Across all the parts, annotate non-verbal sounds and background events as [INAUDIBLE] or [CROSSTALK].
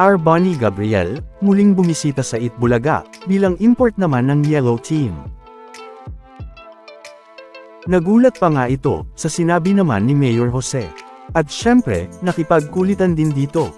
R. Bonnie Gabriel, muling bumisita sa Itbulaga, bilang import naman ng Yellow Team. Nagulat pa nga ito, sa sinabi naman ni Mayor Jose. At syempre, nakipagkulitan din dito.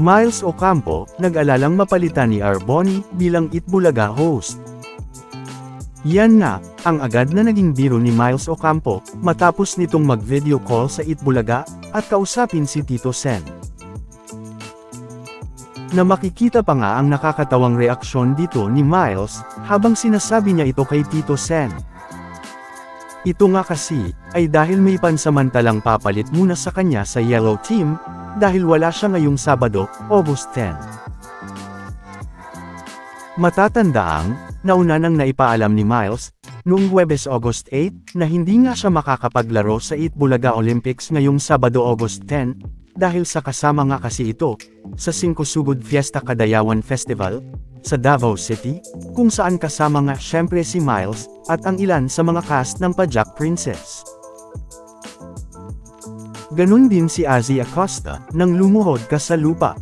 Miles Ocampo, nag-alalang mapalitan ni R. Bonnie bilang Itbulaga host. Yan nga, ang agad na naging biro ni Miles Ocampo, matapos nitong mag-video call sa Itbulaga, at kausapin si Tito Sen. Na makikita pa nga ang nakakatawang reaksyon dito ni Miles, habang sinasabi niya ito kay Tito Sen. Ito nga kasi, ay dahil may pansamantalang papalit muna sa kanya sa Yellow Team, dahil wala siya ngayong Sabado, August 10. Matatandaang, nauna nang naipaalam ni Miles, noong Huwebes August 8, na hindi nga siya makakapaglaro sa Itbulaga Olympics ngayong Sabado August 10, dahil sa kasama nga kasi ito, sa Cinco Fiesta Kadayawan Festival, sa Davao City, kung saan kasama nga syempre si Miles, at ang ilan sa mga cast ng Pajak Princess. Ganon din si Azzy Acosta, nang lumuhod ka sa lupa.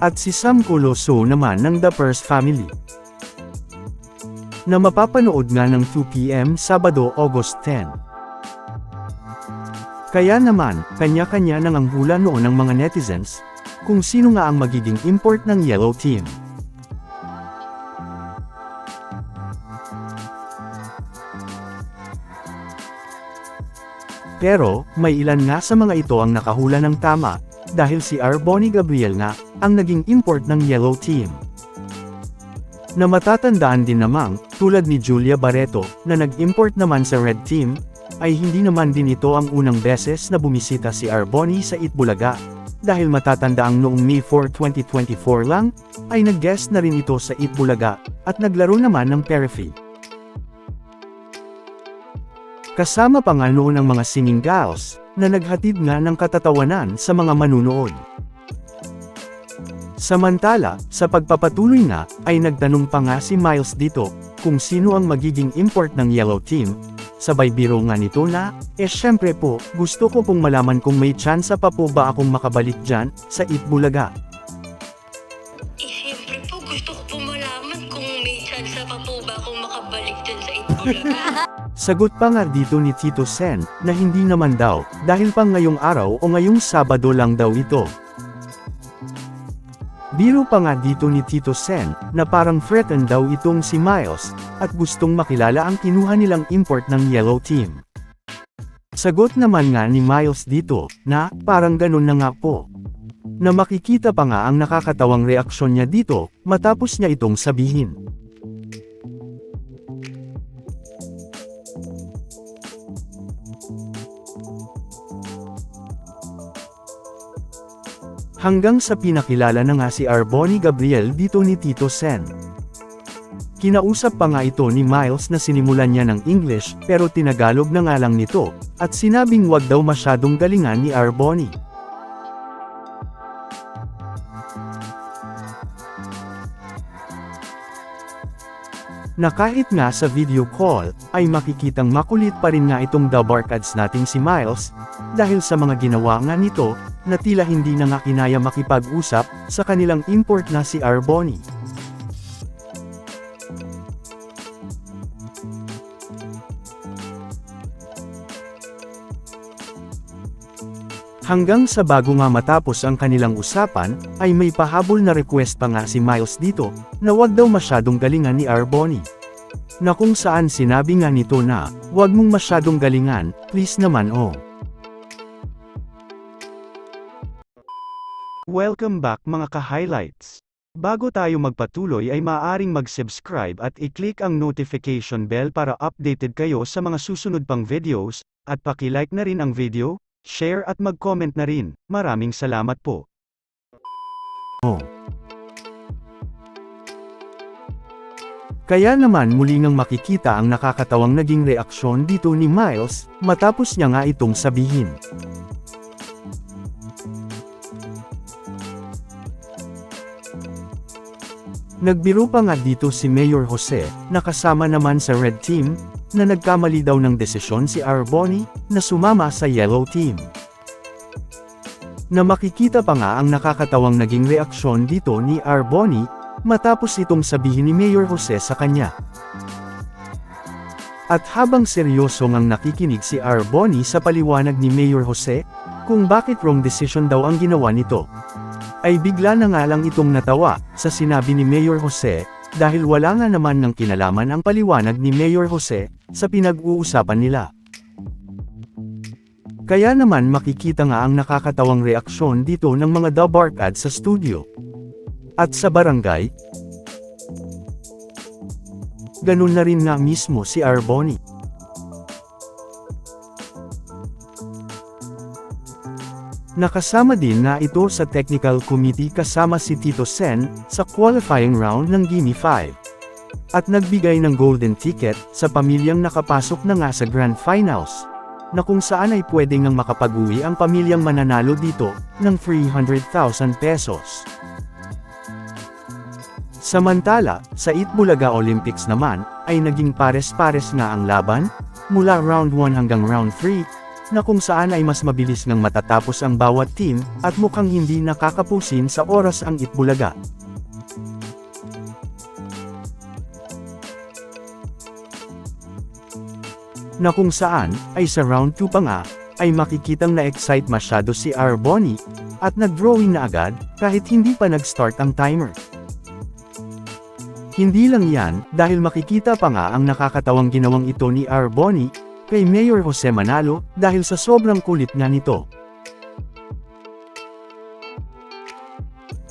At si Sam Coloso naman ng The Purse Family. Na mapapanood nga ng 2pm Sabado, August 10. Kaya naman, kanya-kanya nang ang hula noon ng mga netizens, kung sino nga ang magiging import ng Yellow Team. Pero, may ilan nga sa mga ito ang nakahula ng tama, dahil si R. Bonnie Gabriel nga, ang naging import ng Yellow Team. Na matatandaan din namang, tulad ni Julia Barreto, na nag-import naman sa Red Team, ay hindi naman din ito ang unang beses na bumisita si R. Bonnie sa Itbulaga, dahil matatandaang noong May 4, 2024 lang, ay nag-guest na rin ito sa Itbulaga, at naglaro naman ng Perifi. Kasama pa nga noon ang mga singing gals, na naghatid nga ng katatawanan sa mga manunood. Samantala, sa pagpapatuloy nga, ay nagtanong pa nga si Miles dito, kung sino ang magiging import ng Yellow Team, sabay biro nga nito na, eh syempre po, gusto ko pong malaman kung may tsansa pa po ba akong makabalik dyan, sa Itbulaga. Eh, siyempre po, gusto ko po malaman kung may chance pa po ba akong makabalik dyan sa Itbulaga. [LAUGHS] Sagot pa nga dito ni Tito Sen, na hindi naman daw, dahil pang ngayong araw o ngayong Sabado lang daw ito. Biro pa nga dito ni Tito Sen, na parang threatened daw itong si Miles, at gustong makilala ang kinuha nilang import ng Yellow Team. Sagot naman nga ni Miles dito, na, parang ganun na nga po. Na makikita pa nga ang nakakatawang reaksyon niya dito, matapos niya itong sabihin. Hanggang sa pinakilala na nga si R. Bonnie Gabriel dito ni Tito Sen. Kinausap pa nga ito ni Miles na sinimulan niya ng English pero tinagalog na nga lang nito, at sinabing wag daw masyadong galingan ni R. Bonnie. Na kahit nga sa video call, ay makikitang makulit pa rin nga itong the barkads nating si Miles, dahil sa mga ginawa nga nito, na tila hindi na nga kinaya makipag-usap, sa kanilang import na si R. Hanggang sa bago nga matapos ang kanilang usapan, ay may pahabol na request pa nga si Miles dito, na wag daw masyadong galingan ni R. Bonnie. Na kung saan sinabi nga nito na, wag mong masyadong galingan, please naman oh. Welcome back mga ka-highlights. Bago tayo magpatuloy ay maaaring mag-subscribe at i-click ang notification bell para updated kayo sa mga susunod pang videos, at paki-like na rin ang video, share at mag-comment na rin. Maraming salamat po. Oh. Kaya naman muli ngang makikita ang nakakatawang naging reaksyon dito ni Miles, matapos niya nga itong sabihin. Nagbiro pa nga dito si Mayor Jose, nakasama naman sa Red Team, na nagkamali daw ng desisyon si R. Bonnie, na sumama sa Yellow Team. Na makikita pa nga ang nakakatawang naging reaksyon dito ni Arboni, matapos itong sabihin ni Mayor Jose sa kanya. At habang seryoso ngang nakikinig si Arboni sa paliwanag ni Mayor Jose, kung bakit wrong decision daw ang ginawa nito, ay bigla na nga lang itong natawa, sa sinabi ni Mayor Jose, dahil wala nga naman ng kinalaman ang paliwanag ni Mayor Jose, sa pinag-uusapan nila. Kaya naman makikita nga ang nakakatawang reaksyon dito ng mga dabarkad sa studio. At sa barangay, ganun na rin nga mismo si Arboni. Nakasama din na ito sa technical committee kasama si Tito Sen, sa qualifying round ng Gimme 5. At nagbigay ng golden ticket sa pamilyang nakapasok na nga sa grand finals, na kung saan ay pwede ngang makapag-uwi ang pamilyang mananalo dito, ng 300,000 pesos. Samantala, sa Itbulaga Olympics naman, ay naging pares-pares nga ang laban, mula round 1 hanggang round 3, na kung saan ay mas mabilis ngang matatapos ang bawat team, at mukhang hindi nakakapusin sa oras ang Itbulaga. Na kung saan, ay sa round 2 pa nga, ay makikitang na-excite masyado si Arboni, at nag-drawing na agad, kahit hindi pa nag-start ang timer. Hindi lang yan, dahil makikita pa nga ang nakakatawang ginawang ito ni Arboni, kay Mayor Jose Manalo, dahil sa sobrang kulit nga nito.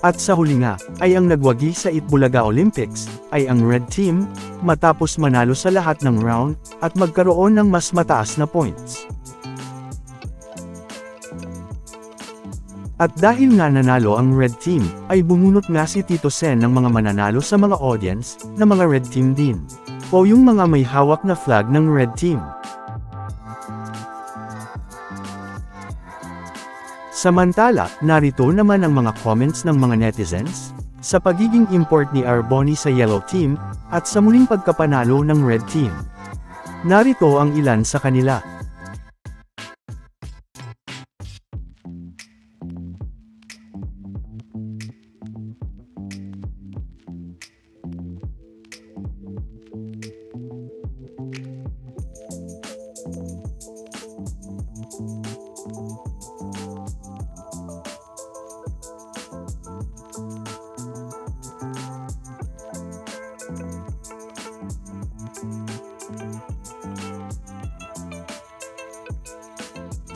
At sa huli nga, ay ang nagwagi sa Itbulaga Olympics, ay ang Red Team, matapos manalo sa lahat ng round, at magkaroon ng mas mataas na points. At dahil nga nanalo ang Red Team, ay bumunot nga si Tito Sen ng mga mananalo sa mga audience, na mga Red Team din. O yung mga may hawak na flag ng Red Team. Samantala, narito naman ang mga comments ng mga netizens, sa pagiging import ni Arboni sa Yellow Team, at sa muling pagkapanalo ng Red Team. Narito ang ilan sa kanila.